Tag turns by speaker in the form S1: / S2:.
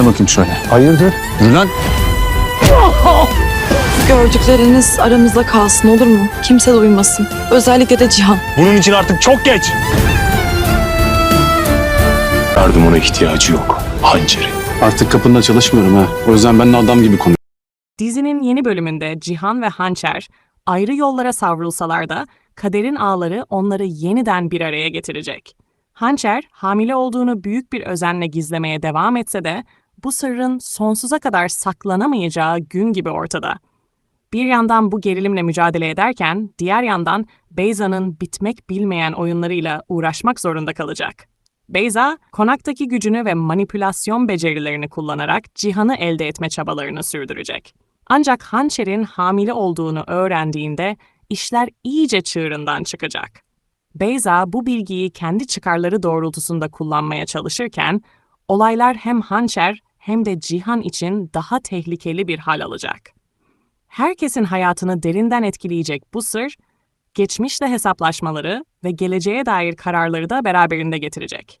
S1: Gel bakayım şöyle.
S2: Hayırdır?
S1: Yürü lan.
S3: Gördükleriniz aramızda kalsın olur mu? Kimse duymasın. Özellikle de Cihan.
S4: Bunun için artık çok geç.
S2: Yardımına ihtiyacı yok. Hançeri.
S1: Artık kapında çalışmıyorum ha. O yüzden benimle adam gibi konuş.
S5: Dizinin yeni bölümünde Cihan ve Hançer ayrı yollara savrulsalar da kaderin ağları onları yeniden bir araya getirecek. Hançer hamile olduğunu büyük bir özenle gizlemeye devam etse de bu sırrın sonsuza kadar saklanamayacağı gün gibi ortada. Bir yandan bu gerilimle mücadele ederken diğer yandan Beyza'nın bitmek bilmeyen oyunlarıyla uğraşmak zorunda kalacak. Beyza, konaktaki gücünü ve manipülasyon becerilerini kullanarak Cihan'ı elde etme çabalarını sürdürecek. Ancak Hançer'in hamile olduğunu öğrendiğinde işler iyice çığırından çıkacak. Beyza bu bilgiyi kendi çıkarları doğrultusunda kullanmaya çalışırken, olaylar hem Hançer hem de Cihan için daha tehlikeli bir hal alacak. Herkesin hayatını derinden etkileyecek bu sır, geçmişle hesaplaşmaları ve geleceğe dair kararları da beraberinde getirecek.